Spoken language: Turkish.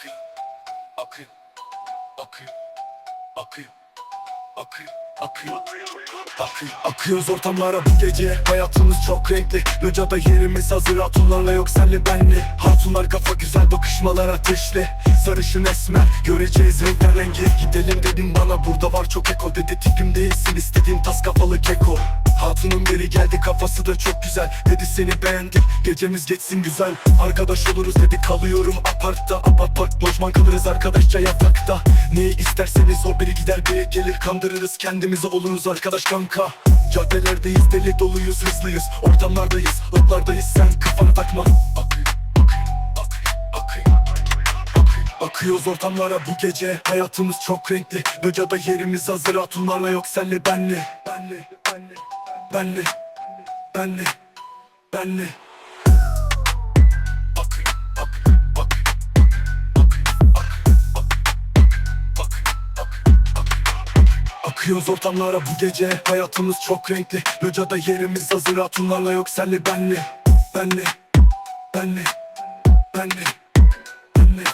Akıyor, akıyor, akıyor, akıyor, akıyor, akıyor, akıyor. Akıyoruz ortamlara bu gece. Hayatımız çok renkli. Locada yerimiz hazır. Hatunlarla yok senle benli Hatunlar kafa güzel bakışmalar ateşli Sarışın esmer. Göreceğiz renkler rengi Gidelim dedim bana. Burada var çok eko. Dedi tipim değilsin. İstediğin tas kafalı keko Hatunun biri geldi kafası da çok güzel. Dedi seni beğendik gecemiz geçsin güzel. Arkadaş oluruz dedi kalıyorum apartta. Apart park lojman kalırız arkadaşça yatakta Neyi isterseniz o biri gider biri gelir Kandırırız kendimizi oluruz arkadaş kanka. Caddelerdeyiz deli doluyuz hızlıyız. Ortamlardayız ıplardayız sen kafana takma. Akıyor akıyor akıyor. Akıyoruz ortamlara bu gece Hayatımız çok renkli. Böcada yerimiz hazır Hatunlarla yok senle benle. Benle benle Akıyor akıyor akıyor Akıyoruz ortamlara bu gece. Hayatımız çok renkli. Böcada yerimiz hazır. Hatunlarla yok senle benle Benle Benle Benle Benle